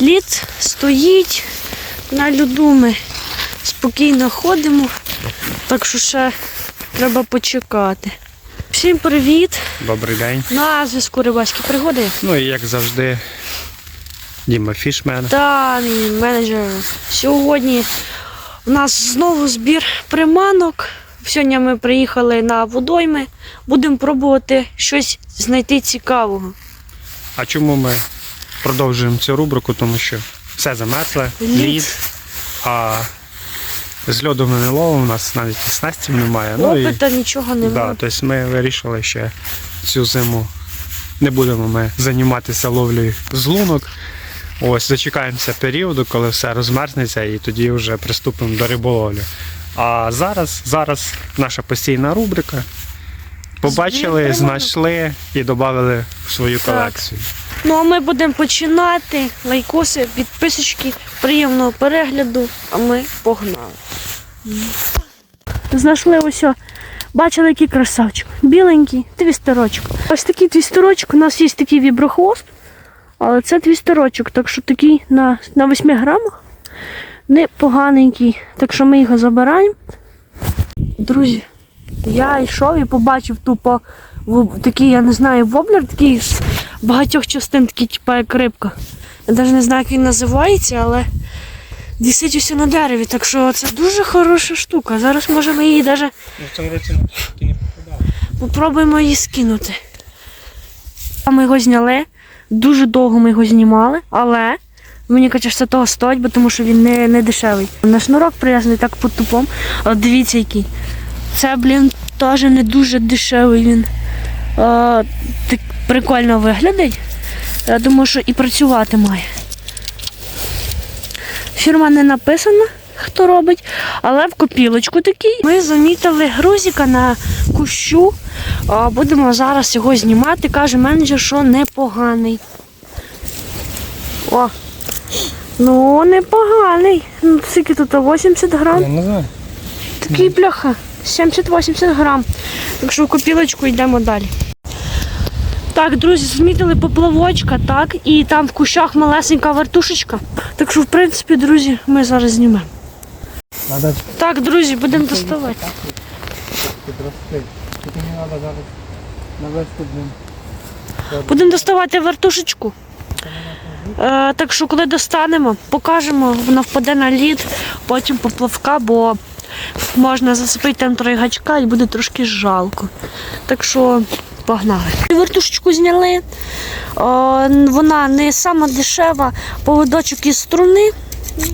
Лід стоїть на льоду. Ми спокійно ходимо, так що ще треба почекати. Всім привіт! Добрий день. На зв'язку рибальські пригоди. Ну і як завжди, Діма Фішмен. Та мій менеджер. Сьогодні у нас знову збір приманок. Сьогодні ми приїхали на водойми. Будемо пробувати щось знайти цікавого. А чому ми продовжуємо цю рубрику? Тому що все замерзле, Лід. а з льоду ми не ловимо, у нас навіть і снастів немає. Ну, і, Опита нічого да, немає. тобто ми вирішили ще цю зиму не будемо ми займатися ловлею з лунок. Ось зачекаємося періоду, коли все розмерзнеться, і тоді вже приступимо до риболовлі. А зараз, зараз наша постійна рубрика. Побачили, знайшли і додали в свою колекцію. Ну а ми будемо починати. Лайкоси, підписочки, приємного перегляду, а ми погнали. Знайшли ось. Бачили, який красавчик. Біленький, твістерочок. Ось такий твістерочок. У нас є такий віброхвост, але це твістерочок, так що такий на, на 8 грамах. Непоганенький. Так що ми його забираємо. Друзі, я йшов і побачив тупо такий, я не знаю, воблер, такий багатьох частин, такий, типу, як рибка. Я навіть не знаю, як він називається, але висить усе на дереві, так що це дуже хороша штука. Зараз можемо її навіть Ну, в цьому році не попадав. попробуємо її скинути. Ми його зняли, дуже довго ми його знімали, але мені кажуть, що це того стоїть, бо тому що він не, не дешевий. На шнурок прив'язаний так по тупом, але дивіться який. Це, блін, теж не дуже дешевий він. А, так прикольно виглядить. Я думаю, що і працювати має. Фірма не написана, хто робить, але в копілочку такий. Ми замітили грузика на кущу. А, Будемо зараз його знімати. Каже менеджер, що непоганий. О! Ну, непоганий. Ну, скільки тут? 80 грам? Я не знаю. Такий бляха. 70-80 грам. Так що в копілочку йдемо далі. Так, друзі, змітили поплавочка, так, і там в кущах малесенька вертушечка. Так що, в принципі, друзі, ми зараз знімемо. Надо Так, друзі, будемо доставати. Будемо доставати вертушечку. Е, так що, коли достанемо, покажемо, вона впаде на лід, потім поплавка, бо можна засипити там троє гачка і буде трошки жалко. Так що погнали. Вертушечку зняли. Е, вона не сама дешева, поводочок із струни.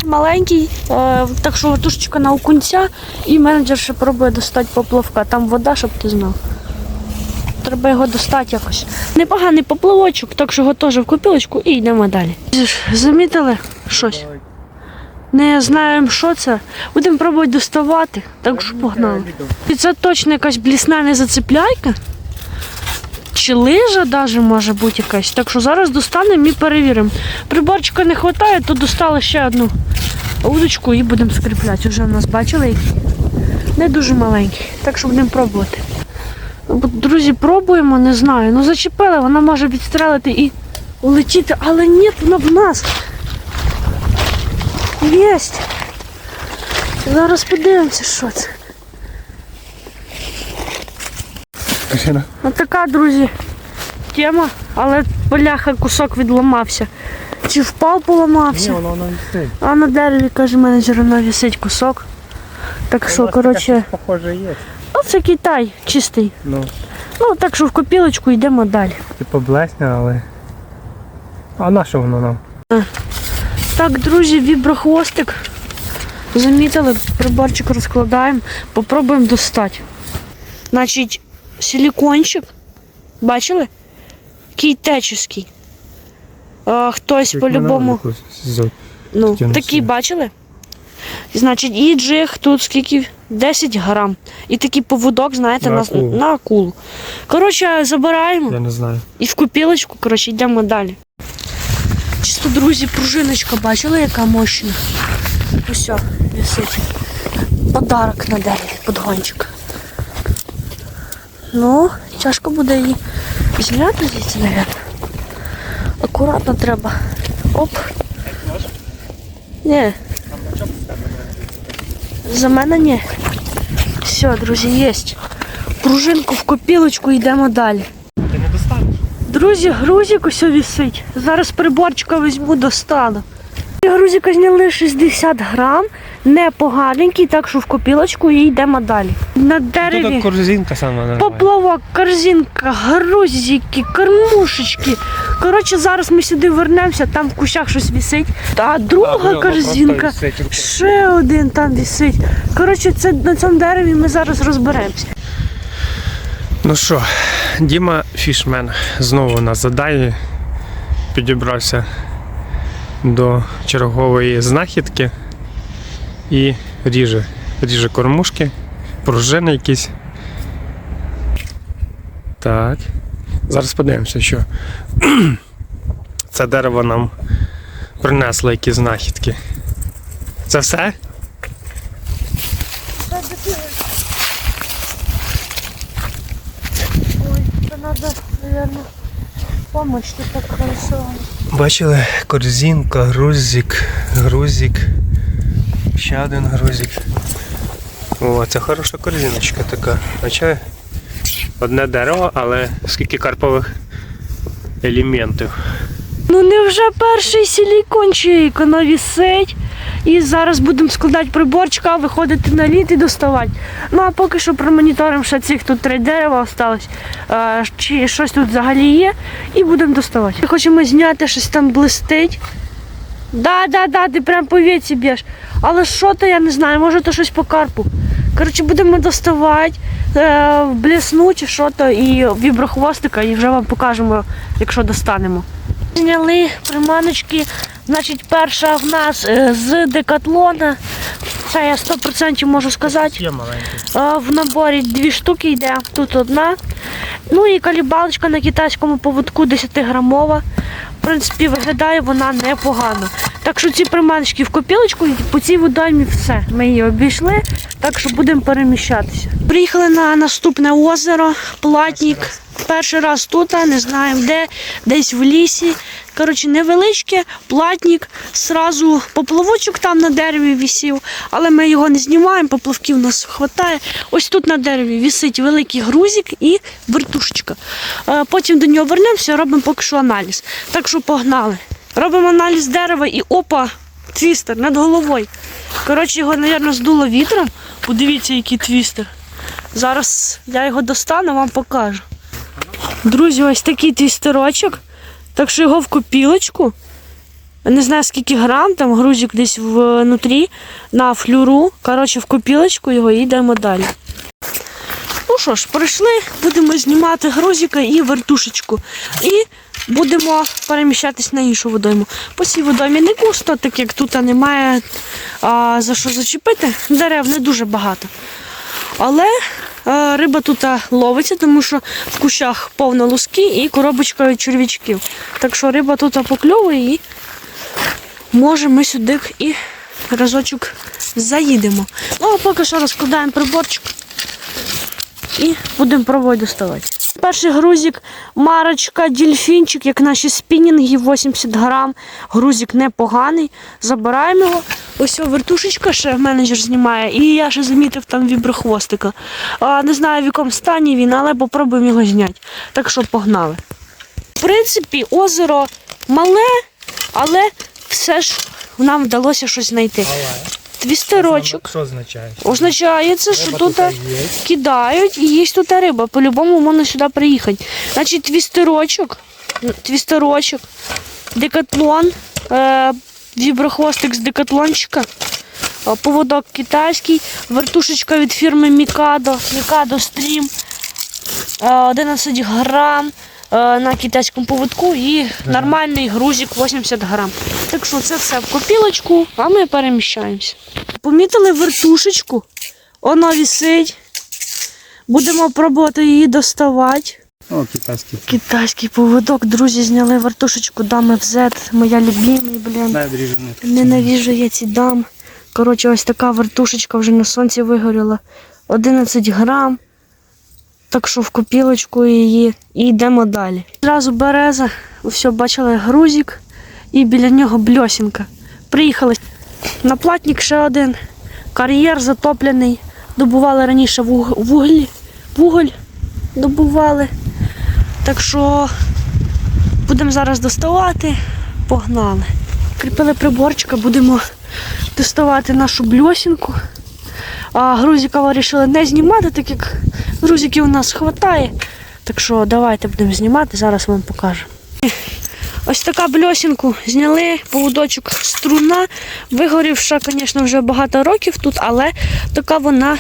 Маленький, е, так що вертушечка на окунця і менеджер ще пробує достати поплавка. Там вода, щоб ти знав. Треба його достати якось. Непоганий поплавочок, так що його теж в копілочку і йдемо далі. Замітили щось? Не знаємо, що це. Будемо пробувати доставати, так що погнали. І це точно якась блісна незацепляйка. Чи лижа навіть може бути якась. Так що зараз достанемо і перевіримо. Приборчика не вистачає, то достали ще одну удочку і будемо скріпляти. Вже в нас бачили які? Не дуже маленький. Так що будемо пробувати. Друзі, пробуємо, не знаю. Ну зачепили, вона може відстрелити і улетіти, але ні, вона в нас. Єсть. Зараз подивимося, що це. Ось така, друзі, тема, але поляха кусок відламався. Чи впав, поламався. воно воно не. А на дереві, каже менеджер, вона висить кусок. Так що, коротше, Похоже є. оце Китай чистий. Ну, Ну, так що в копілочку йдемо далі. типу блесня, але. А на що воно нам? Так, друзі, віброхвостик. Замітили, приборчик розкладаємо, попробуємо достати. Значить, силікончик. Бачили? Кейтеческий. А, хтось по-любому. Ну, такі бачили? Значить, і джиг тут скільки? 10 грам. І такий поводок, знаєте, На на, акулу. на акулу. Коротше, забираємо. Я не знаю. І в копілочку, коротше, йдемо далі. Чисто, друзі, пружиночка бачили, яка мощна? Ось висить. Подарок на дереві, подгончик. Ну, тяжко буде її зняти звідси, мабуть. Акуратно треба. Оп. Ні. За мене ні. Все, друзі, є. Пружинку в копілочку йдемо далі. Ти не достанеш. Друзі, грузик ось висить. Зараз приборчика візьму, достану. Грузика зняли 60 грам, непоганенький, так що в копілочку і йдемо далі. На дереві. корзинка сама. Поплавок, корзинка, грузики, кормушечки. Коротше, зараз ми сюди вернемося, там в кущах щось висить. А друга корзинка. Ще один там висить. Коротше, це на цьому дереві ми зараз розберемося. Ну що, Діма Фішмен знову на заданні підібрався до чергової знахідки і ріже. Ріже кормушки, пружини якісь. Так. Зараз подивимося, що це дерево нам принесло які знахідки. Це все? Ой, це треба, мабуть, допомогти так хорошо. Бачили корзинка, грузик, грузик, ще один грузик. О, це хороша корзиночка така. Бачили? Одне дерево, але скільки карпових елементів. Ну невже перший силікончик воно висить. І зараз будемо складати приборчика, виходити на лід і доставати. Ну а поки що промоніторимо ще цих тут три дерева. Е, чи щось тут взагалі є, і будемо доставати. Хочемо зняти, щось там блистить. Да, да, да, ти прям по віці б'єш. Але що то я не знаю, може то щось по карпу. Коротше, будемо доставати, е, блесну чи що то, і віброхвостика, і вже вам покажемо, якщо достанемо. Зняли приманочки. Значить, перша в нас е, з декатлона. Це я 100% можу сказати. Е, В наборі дві штуки йде, тут одна. Ну і калібалочка на китайському поводку 10-грамова. Принципі, виглядає вона непогано. Так що ці приманочки в копілочку по цій водоймі все. Ми її обійшли, так що будемо переміщатися. Приїхали на наступне озеро, платник. Перший раз тут, не знаємо де, десь в лісі. Коротше, невеличке, платник, сразу поплавочок там на дереві висів, але ми його не знімаємо, поплавків у нас вистачає. Ось тут на дереві висить великий грузик і вертушечка. Е, Потім до нього вернемося, робимо поки що аналіз. Так що погнали. Робимо аналіз дерева і опа, твістер над головою. Коротше, його, мабуть, здуло вітром. Подивіться, який твістер. Зараз я його достану, вам покажу. Друзі, ось такий твістерочок. Так що його в копілочку. Не знаю скільки грам, там грузик десь внутрі на флюру. Коротше, в копілочку його і йдемо далі. Ну що ж, прийшли, будемо знімати грузика і вертушечку. І будемо переміщатись на іншу водойму. По цій водоймі не густо, так як тут немає а, за що зачепити. Дерев не дуже багато. Але риба тут ловиться, тому що в кущах повно луски і коробочка черв'ячків. Так що риба тут покльовує і може ми сюди і разочок заїдемо. Ну а поки що розкладаємо приборчик і будемо пробувати доставати. Перший грузик, марочка, дельфінчик, як наші спінінги, 80 грам. Грузик непоганий. Забираємо його. Ось вертушечка ще менеджер знімає, і я ще замітив там віброхвостика. А, не знаю в якому стані він, але попробуємо його зняти. Так що погнали. В принципі, озеро мале, але все ж нам вдалося щось знайти. Твістерочок. Що означає? Означає це, що тут кидають і є тут риба. По-любому можна сюди приїхати. Значить, твістерочок, твістерочок, декатлон, віброхвостик з декатлончика, поводок китайський, вертушечка від фірми Mikado Stream, е, 11 грам на китайському поводку і нормальний грузик 80 грам. Так що це все в копілочку, а ми переміщаємося. Помітили вертушечку? Вона висить. Будемо пробувати її доставати. О, китайський. Китайський поводок, друзі, зняли вертушечку, дами в Z, моя любимий, блін. Ненавіжу я ці дам. Коротше, ось така вертушечка вже на сонці вигоріла. 11 грам. Так що в копілочку її і йдемо далі. Зразу береза, все, бачили грузик і біля нього бльосінка. Приїхали. Наплатник ще один. Кар'єр затоплений. Добували раніше вуг- вуглі. Вуголь добували. Так що будемо зараз доставати. Погнали. Кріпили приборчика, будемо доставати нашу бльосінку. А грузика вирішили не знімати, так як грузиків у нас вистачає. Так що давайте будемо знімати, зараз вам покажу. Ось така бльосінку зняли, поводочок струна. Вигорівша, звісно, вже багато років тут, але така вона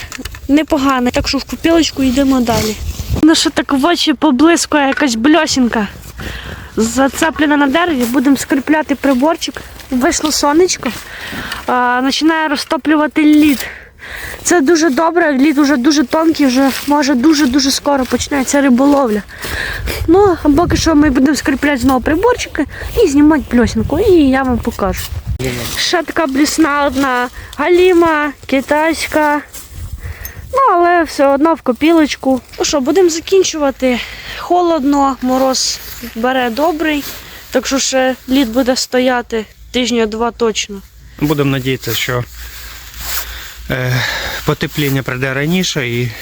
непогана. Так що в купілочку йдемо далі. Ну що так в очі поблискує якась бльосінка. Зацеплена на дереві, будемо скріпляти приборчик. Вийшло сонечко, а, починає розтоплювати лід. Це дуже добре, лід вже дуже тонкий, вже може дуже-дуже скоро почнеться риболовля. Ну, а поки що ми будемо скріпляти знову приборчики і знімати пльосинку, і я вам покажу. Ще така блісна одна галіма, китайська. Ну, але все одно в копілочку. Ну що, будемо закінчувати. Холодно, мороз бере добрий, так що ще лід буде стояти тижня-два точно. Будемо надіятися, що е, потепління прийде раніше і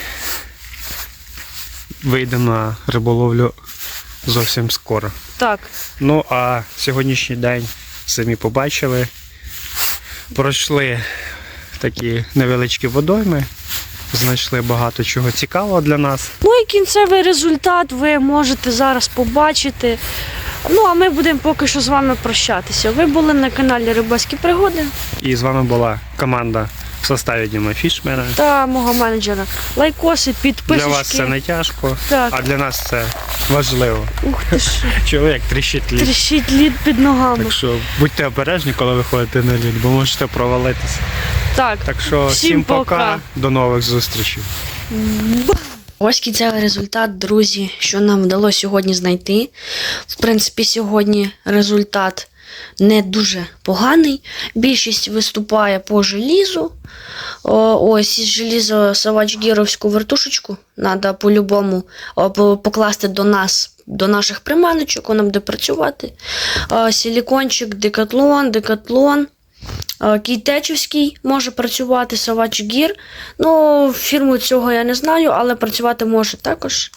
вийдемо на риболовлю зовсім скоро. Так, Ну а сьогоднішній день самі побачили. Пройшли такі невеличкі водойми, знайшли багато чого цікавого для нас. Ну і кінцевий результат ви можете зараз побачити. Ну, а ми будемо поки що з вами прощатися. Ви були на каналі Рибальські пригоди І з вами була команда в составі Діма Фішмена. та мого менеджера. Лайкоси, Для вас це не тяжко, Так. а для нас це важливо. Ух ти ж, Чоловік тріщить лід. тріщить лід під ногами. Так що будьте обережні, коли виходите на лід, бо можете провалитися. Так. Так що Всім всім, пока. пока, до нових зустрічей. Ось кінцевий результат, друзі, що нам вдалося сьогодні знайти. В принципі, сьогодні результат не дуже поганий. Більшість виступає по желізу. О, ось із желізо савачгіровську вертушечку треба по-любому покласти до нас. До наших приманочок, вона буде працювати. Силікончик, декатлон, декатлон. Е, Кейтечівський може працювати, Савач Гір. Ну, фірму цього я не знаю, але працювати може також.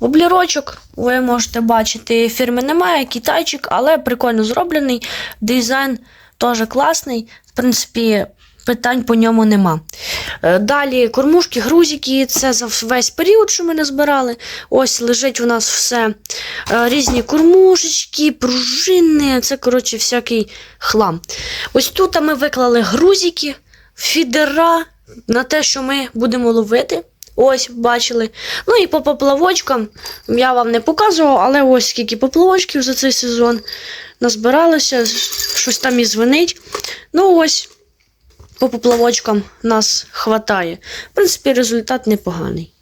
Облірочок ви можете бачити, фірми немає, китайчик, але прикольно зроблений. Дизайн теж класний. В принципі, питань по ньому нема. Е, Далі кормушки, грузики, це за весь період, що ми назбирали. Ось лежить у нас все. Е, Різні кормушечки, пружини, це, коротше, всякий хлам. Ось тут ми виклали грузики, фідера на те, що ми будемо ловити. Ось, бачили. Ну і по поплавочкам я вам не показував, але ось скільки поплавочків за цей сезон назбиралося, щось там і звенить. Ну ось, по поплавочкам нас хватає. В принципі, результат непоганий.